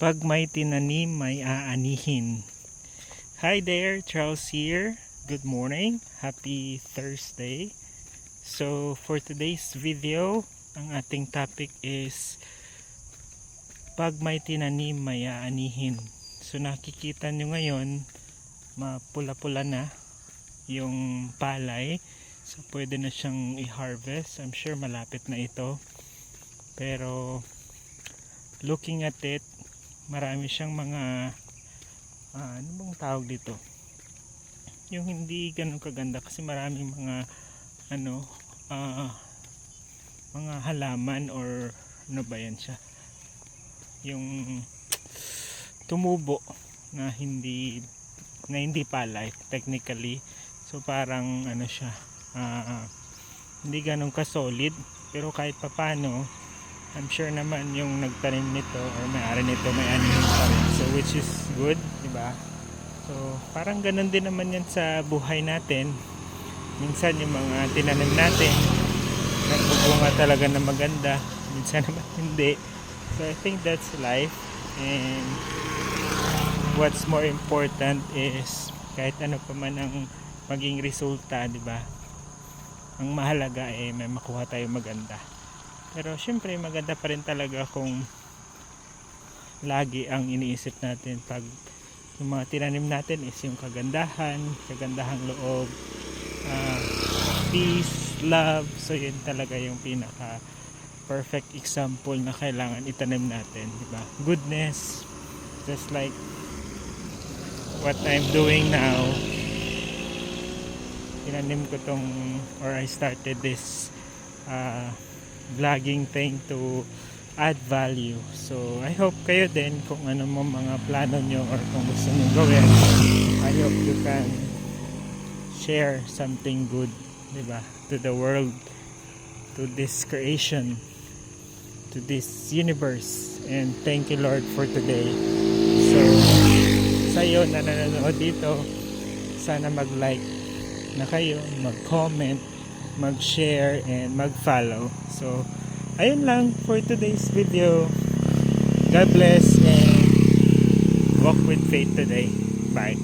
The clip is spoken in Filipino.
Pag may tinanim, may aanihin. Hi there, Charles here. Good morning. Happy Thursday. So, for today's video, ang ating topic is pag may tinanim, may aanihin. So, nakikita nyo ngayon, mapula-pula na yung palay. So, pwede na siyang i-harvest. I'm sure malapit na ito. Pero, looking at it, marami siyang mga ah, ano bang tawag dito? Yung hindi ganun kaganda kasi maraming mga ano ah, mga halaman or ano ba yan siya? Yung tumubo na hindi na hindi palay technically. So parang ano siya ah, hindi ganun ka solid. Pero kahit papano I'm sure naman yung nagtanim nito or may-ari nito may anihin pa rin. So which is good, di ba? So parang ganun din naman yan sa buhay natin. Minsan yung mga tinanim natin nagbubunga talaga na maganda. Minsan naman hindi. So I think that's life. And what's more important is kahit ano pa man ang maging resulta, di ba? Ang mahalaga eh may makuha tayo maganda. Pero syempre maganda pa rin talaga kung lagi ang iniisip natin pag yung mga tinanim natin is yung kagandahan, kagandahang loob, ah, peace, love. So yun talaga yung pinaka perfect example na kailangan itanim natin, di ba? Goodness, just like what I'm doing now. Tinanim ko tong or I started this uh, vlogging thing to add value. So, I hope kayo din kung ano mo mga plano nyo or kung gusto nyo gawin. I hope you can share something good, di ba? To the world, to this creation, to this universe. And thank you Lord for today. So, sa iyo na nanonood dito, sana mag-like na kayo, mag-comment, mag-share, and mag-follow. So, ayun lang for today's video. God bless and walk with faith today. Bye.